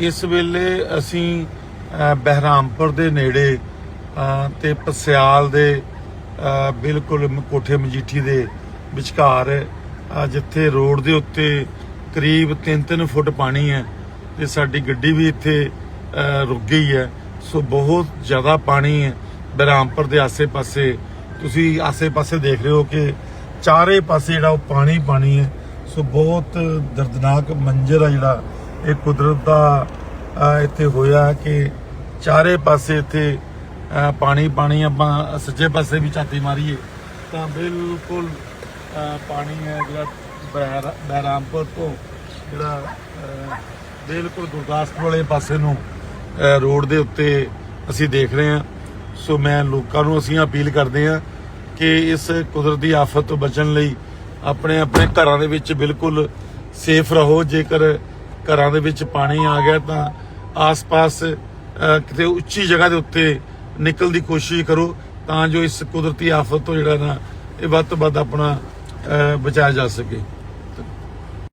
ਇਸ ਵੇਲੇ ਅਸੀਂ ਬਹਿਰਾਮਪੁਰ ਦੇ ਨੇੜੇ ਅ, ਤੇ ਪਸਿਆਲ ਦੇ ਬਿਲਕੁਲ ਕੋਠੇ ਮਜੀਠੀ ਦੇ ਵਿਚਕਾਰ ਅ, ਜਿੱਥੇ ਰੋਡ ਦੇ ਉੱਤੇ ਕਰੀਬ 3-3 ਫੁੱਟ ਪਾਣੀ ਹੈ ਤੇ ਸਾਡੀ ਗੱਡੀ ਵੀ ਇੱਥੇ ਰੁਕ ਗਈ ਹੈ। ਸੋ ਬਹੁਤ ਜ਼ਿਆਦਾ ਪਾਣੀ ਹੈ ਬਹਿਰਾਮਪੁਰ ਦੇ ਆਸੇ-ਪਾਸੇ। ਤੁਸੀਂ ਆਸੇ-ਪਾਸੇ ਦੇਖ ਰਹੇ ਹੋ ਕਿ ਚਾਰੇ ਪਾਸੇ ਜਿਹੜਾ ਉਹ ਪਾਣੀ ਪਾਣੀ ਹੈ। ਸੋ ਬਹੁਤ ਦਰਦਨਾਕ ਮੰਜ਼ਰ ਆ ਜਿਹੜਾ ਇਹ ਕੁਦਰਤ ਦਾ ਇੱਥੇ ਹੋਇਆ ਕਿ ਚਾਰੇ ਪਾਸੇ ਇੱਥੇ ਪਾਣੀ ਪਾਣੀ ਆਪਾਂ ਸੱਜੇ ਪਾਸੇ ਵੀ ਝਾਤੀ ਮਾਰੀਏ, ਤਾਂ ਬਿਲਕੁਲ ਪਾਣੀ ਹੈ ਜਿਹੜਾ ਬਹਿਰਾ- ਬਹਿਰਾਮਪੁਰ ਤੋਂ, ਜਿਹੜਾ ਬਿਲਕੁਲ ਗੁਰਦਾਸਪੁਰ ਵਾਲੇ ਪਾਸੇ ਨੂੰ ਰੋਡ ਦੇ ਉੱਤੇ ਅਸੀਂ ਦੇਖ ਰਹੇ ਹਾਂ। ਸੋ ਮੈਂ ਲੋਕਾਂ ਨੂੰ ਅਸੀਂ ਅਪੀਲ ਕਰਦੇ ਹਾਂ ਕਿ ਇਸ ਕੁਦਰਤੀ ਆਫਤ ਤੋਂ ਬਚਣ ਲਈ ਆਪਣੇ ਆਪਣੇ ਘਰਾਂ ਦੇ ਵਿੱਚ ਬਿਲਕੁਲ ਸੇਫ ਰਹੋ। ਜੇਕਰ ਘਰਾਂ ਦੇ ਵਿੱਚ ਪਾਣੀ ਆ ਗਿਆ ਤਾਂ ਆਸ-ਪਾਸ ਕਿਤੇ ਉੱਚੀ ਜਗ੍ਹਾ ਦੇ ਉੱਤੇ ਨਿਕਲਣ ਦੀ ਕੋਸ਼ਿਸ਼ ਕਰੋ ਤਾਂ ਜੋ ਇਸ ਕੁਦਰਤੀ ਆਫਤ ਤੋਂ ਜਿਹੜਾ ਨਾ ਇਹ ਵੱਧ ਤੋਂ ਵੱਧ ਆਪਣਾ ਬਚਾਇਆ ਜਾ ਸਕੇ।